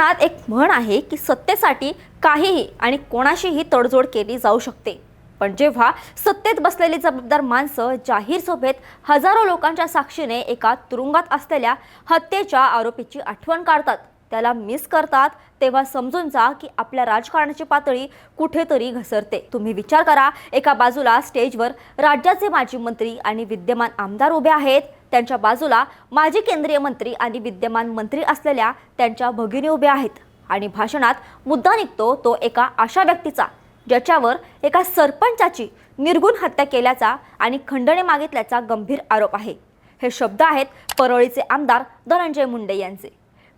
राजकारणात एक म्हण आहे की सत्तेसाठी काहीही आणि कोणाशीही तडजोड केली जाऊ शकते. पण जेव्हा सत्तेत बसलेली जबाबदार माणसं जाहीर सभेत हजारो लोकांच्या साक्षीने एका तुरुंगात असलेल्या हत्येच्या आरोपीची आठवण काढतात त्याला मिस करतात तेव्हा समजून जा की आपल्या राजकारणाची पातळी कुठेतरी घसरते. तुम्ही विचार करा एका बाजूला स्टेजवर राज्याचे माजी मंत्री आणि विद्यमान आमदार उभे आहेत. त्यांच्या बाजूला माजी केंद्रीय मंत्री आणि विद्यमान मंत्री असलेल्या त्यांच्या भगिनी उभ्या आहेत. आणि भाषणात मुद्दा निघतो तो एका अशा व्यक्तीचा ज्याच्यावर एका सरपंचाची निर्गुण हत्या केल्याचा आणि खंडणी मागितल्याचा गंभीर आरोप आहे. हे शब्द आहेत परळीचे आमदार धनंजय मुंडे यांचे.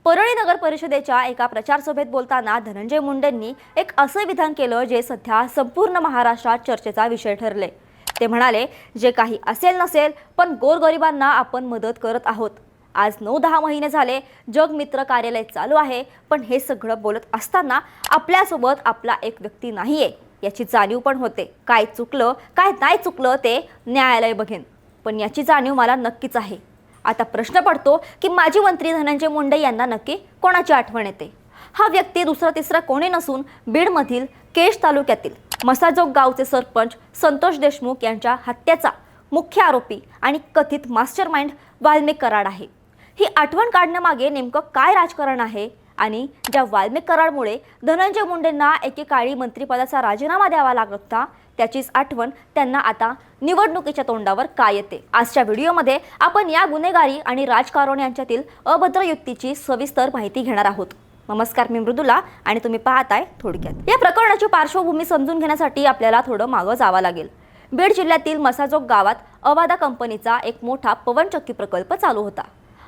परळी नगर परिषदेच्या एका प्रचारसभेत बोलताना धनंजय मुंडेंनी एक असं विधान केलं जे सध्या संपूर्ण महाराष्ट्रात चर्चेचा विषय ठरले ते म्हणाले जे काही असेल नसेल पण गोरगरिबांना आपण मदत करत आहोत. आज नऊ दहा महिने झाले जगमित्र कार्यालय चालू आहे पण हे सगळं बोलत असताना आपल्यासोबत आपला एक व्यक्ती नाहीये याची जाणीव पण होते. काय चुकलं काय नाही चुकलं ते न्यायालय बघेन. पण याची जाणीव मला नक्कीच आहे. आता प्रश्न पडतो की माजी मंत्री धनंजय मुंडे यांना नक्की कोणाची आठवण येते? हा व्यक्ती दुसरा तिसरा कोणी नसून बीडमधील केश तालुक्यातील मसाजोग गावचे सरपंच संतोष देशमुख यांच्या हत्येचा मुख्य आरोपी आणि कथित मास्टर माइंड वाल्मिक कराड आहे. ही आठवण काढण्यामागे नेमकं काय राजकारण आहे आणि ज्या वाल्मिक कराडमुळे धनंजय मुंडेंना एकेकाळी मंत्रिपदाचा राजीनामा द्यावा लागत होता त्याचीच आठवण त्यांना आता निवडणुकीच्या तोंडावर काय येते? आजच्या व्हिडिओमध्ये आपण या गुन्हेगारी आणि राजकारण यांच्यातील अभद्र युक्तीची सविस्तर माहिती घेणार आहोत. नमस्कार मी मृदुला आणि तुम्ही पाहताय थोडक्यात. या प्रकरणाची पार्श्वभूमी समजून घेण्यासाठी आपल्याला थोडं मागं जावं लागेल. बीड जिल्ह्यातील मसाजोग गावात अवादा कंपनीचा एक मोठा पवनचक्की प्रकल्प चालू होता.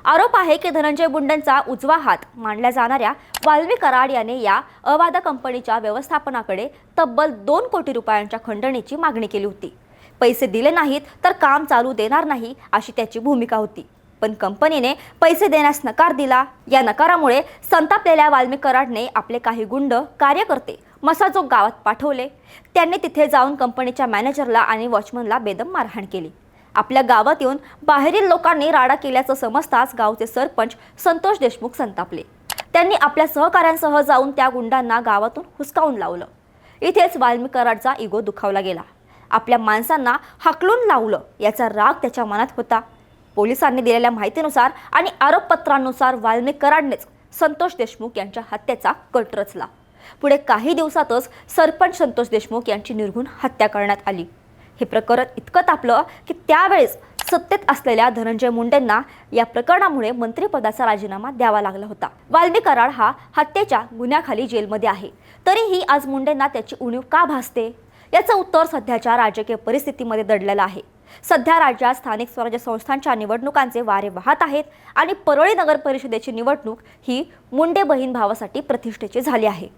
आरोप आहे की धनंजय मुंडेंचा उजवा हात मानल्या जाणाऱ्या वाल्वी कराड याने या अवादा कंपनीच्या व्यवस्थापनाकडे तब्बल दोन कोटी रुपयांच्या खंडणीची मागणी केली होती. पैसे दिले नाहीत तर काम चालू देणार नाही अशी त्याची भूमिका होती. पण कंपनीने पैसे देण्यास नकार दिला. या नकारामुळे संतापलेल्या वाल्मी कराडने आपले काही गुंड कार्यकर्ते मसाजोग गावात पाठवले. त्यांनी तिथे जाऊन कंपनीच्या मॅनेजरला आणि वॉचमनला बेदम मारहाण केली. आपल्या गावात येऊन बाहेरील लोकांनी राडा केल्याचं समजताच गावचे सरपंच संतोष देशमुख संतापले. त्यांनी आपल्या सहकाऱ्यांसह जाऊन त्या गुंडांना गावातून हुसकावून लावलं. इथेच वाल्मी कराडचा इगो दुखावला गेला. आपल्या माणसांना हाकलून लावलं याचा राग त्याच्या मनात होता. पोलिसांनी दिलेल्या माहितीनुसार आणि आरोपपत्रांनुसार वाल्मिक कराडनेच संतोष देशमुख यांच्या हत्येचा कट रचला. पुढे काही दिवसातच सरपंच संतोष देशमुख यांची निर्घुण हत्या करण्यात आली. हे प्रकरण इतकं तापलं की त्यावेळेस सत्तेत असलेल्या धनंजय मुंडेंना या प्रकरणामुळे मंत्रिपदाचा राजीनामा द्यावा लागला होता. वाल्मी कराड हा हत्येच्या गुन्ह्याखाली जेलमध्ये आहे. तरीही आज मुंडेंना त्याची उणीव का भासते? याचं उत्तर सध्याच्या राजकीय परिस्थितीमध्ये दडलेलं आहे. सध्या राज्यात स्थानिक स्वराज्य संस्थांच्या निवडणुकांचे वारे वाहत आहेत आणि परळी नगर परिषदेची निवडणूक ही मुंडे बहीण भावासाठी प्रतिष्ठेची झाली आहे.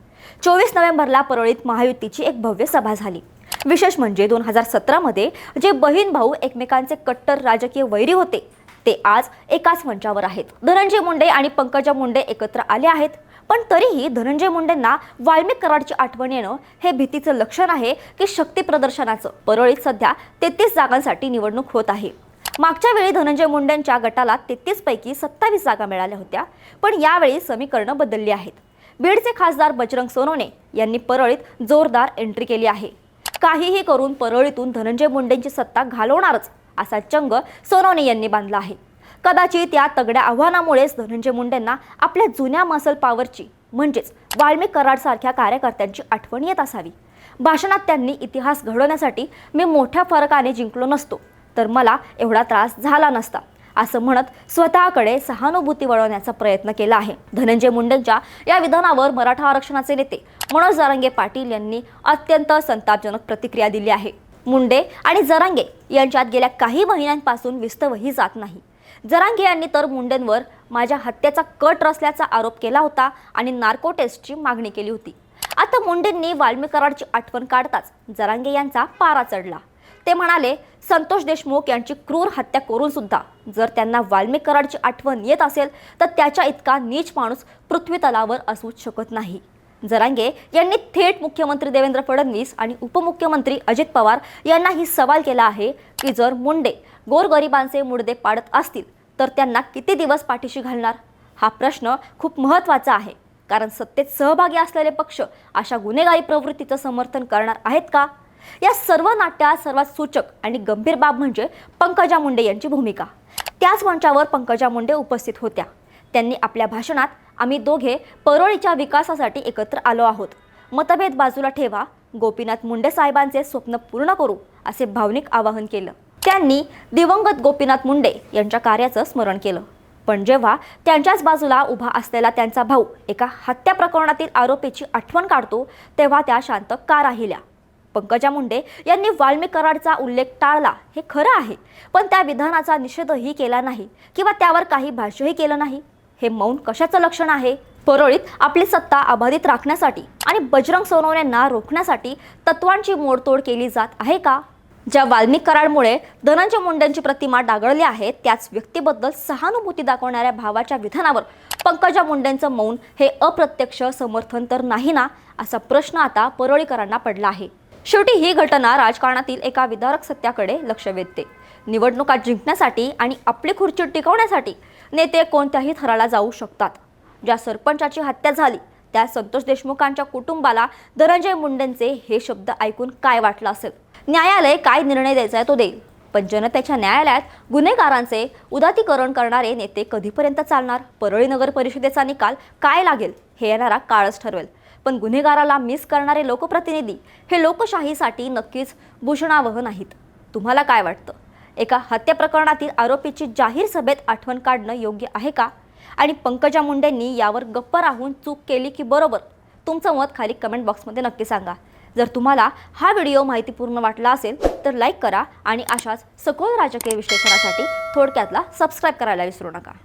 चोवीस नोव्हेंबरला परळीत महायुतीची एक भव्य सभा झाली. विशेष म्हणजे दोन हजार सतरामध्ये जे बहीण भाऊ एकमेकांचे कट्टर राजकीय वैरी होते ते आज एकाच मंचावर आहेत. धनंजय मुंडे आणि पंकजा मुंडे एकत्र आले आहेत. पण तरीही धनंजय मुंडेंना वाल्मिक कराडची आठवण येणं हे भीतीचं लक्षण आहे की शक्ती प्रदर्शनाचं. परळीत सध्या तेहतीस जागांसाठी निवडणूक होत आहे. मागच्या वेळी धनंजय मुंडेंच्या गटाला तेहतीस पैकी सत्तावीस जागा मिळाल्या होत्या पण यावेळी समीकरणं बदलली आहेत. बीडचे खासदार बजरंग सोनवणे यांनी परळीत जोरदार एंट्री केली आहे. काहीही करून परळीतून धनंजय मुंडेंची सत्ता घालवणारच असा चंग सोनवणे यांनी बांधला आहे. कदाचित या तगड्या आव्हानामुळेच धनंजय मुंडेंना आपल्या जुन्या मसल पॉवरची म्हणजेच वाल्मिक कराडसारख्या कार्यकर्त्यांची आठवण येत असावी. भाषणात त्यांनी इतिहास घडवण्यासाठी मी मोठ्या फरकाने जिंकलो नसतो तर मला एवढा त्रास झाला नसता असं म्हणत स्वतःकडे सहानुभूती वळवण्याचा प्रयत्न केला आहे. धनंजय मुंडेंच्या या विधानावर मराठा आरक्षणाचे नेते मनोज जरंगे पाटील यांनी अत्यंत संतापजनक प्रतिक्रिया दिली आहे. मुंडे आणि जरांगे यांच्यात गेल्या काही महिन्यांपासून विस्तवही जात नाही. जरांगे यांनी तर मुंडेंवर माझ्या हत्येचा कट रचल्याचा आरोप केला होता आणि नार्को टेस्टची मागणी केली होती. आता मुंडेंनी वाल्मीकराडची आठवण काढताच जरांगे यांचा पारा चढला. ते म्हणाले संतोष देशमुख यांची क्रूर हत्या करून सुद्धा जर त्यांना वाल्मीकराडची आठवण येत असेल तर त्याच्या इतका नीच माणूस पृथ्वी तलावर असूच शकत नाही. जरांगे यांनी थेट मुख्यमंत्री देवेंद्र फडणवीस आणि उपमुख्यमंत्री अजित पवार यांनाही सवाल केला आहे की जर मुंडे गोरगरिबांचे मुडदे पाडत असतील तर त्यांना किती दिवस पाठीशी घालणार? हा प्रश्न खूप महत्त्वाचा आहे. कारण सत्तेत सहभागी असलेले पक्ष अशा गुन्हेगारी प्रवृत्तीचं समर्थन करणार आहेत का? या सर्व नाट्यात सर्वात सूचक आणि गंभीर बाब म्हणजे पंकजा मुंडे यांची भूमिका. त्याच मंचावर पंकजा मुंडे उपस्थित होत्या. त्यांनी आपल्या भाषणात आम्ही दोघे परोळीच्या विकासासाठी एकत्र आलो आहोत. मतभेद बाजूला ठेवा. गोपीनाथ मुंडे साहेबांचे स्वप्न पूर्ण करू असे भावनिक आवाहन केलं. त्यांनी दिवंगत गोपीनाथ मुंडे यांच्या कार्याचं स्मरण केलं. पण जेव्हा त्यांच्याच बाजूला उभा असलेला त्यांचा भाऊ एका हत्या प्रकरणातील आरोपीची आठवण काढतो तेव्हा त्या शांत का राहिल्या? पंकजा मुंडे यांनी वाल्मिक कराडचा उल्लेख टाळला हे खरं आहे पण त्या विधानाचा निषेधही केला नाही किंवा त्यावर काही भाष्यही केलं नाही. हे मौन कशाचं लक्षण आहे? परळीत आपली सत्ता अबाधित राखण्यासाठी आणि बजरंग सोनवण्यांना रोखण्यासाठी तत्वांची मोडतोड केली जात आहे का? ज्या वाल्मिक कराडमुळे धनंजय मुंडेंची प्रतिमा डागळली आहे त्याच व्यक्तीबद्दल सहानुभूती दाखवणाऱ्या भावाच्या विधानावर पंकजा मुंडेंचं मौन हे अप्रत्यक्ष समर्थन तर नाही ना? असा प्रश्न आता परळीकरांना पडला आहे. शेवटी ही घटना राजकारणातील एका विदारक सत्याकडे लक्ष वेधते. निवडणुका जिंकण्यासाठी आणि आपली खुर्ची टिकवण्यासाठी नेते कोणत्याही थराला जाऊ शकतात. ज्या सरपंचाची हत्या झाली त्या संतोष देशमुखांच्या कुटुंबाला धनंजय मुंडेंचे हे शब्द ऐकून काय वाटलं असेल? न्यायालय काय निर्णय द्यायचा आहे तो देईल. पण जनतेच्या न्यायालयात गुन्हेगारांचे उदातीकरण करणारे नेते कधीपर्यंत चालणार? परळी नगर परिषदेचा निकाल काय लागेल? हे येणारा काळच ठरवेल. पण गुन्हेगाराला मिस करणारे लोकप्रतिनिधी हे लोकशाहीसाठी नक्कीच भूषणावह नाहीत. तुम्हाला काय वाटतं? एका हत्या प्रकरणातील आरोपीची जाहीर सभेत आठवण काढणं योग्य आहे का? आणि पंकजा मुंडेंनी यावर गप्प राहून चूक केली की बरोबर? तुमचं मत खाली कमेंट बॉक्समध्ये नक्की सांगा. जर तुम्हाला हा व्हिडिओ माहितीपूर्ण वाटला असेल तर लाईक करा आणि अशाच सखोल राजकीय विश्लेषणासाठी थोडक्यातला सबस्क्राईब करायला विसरू नका.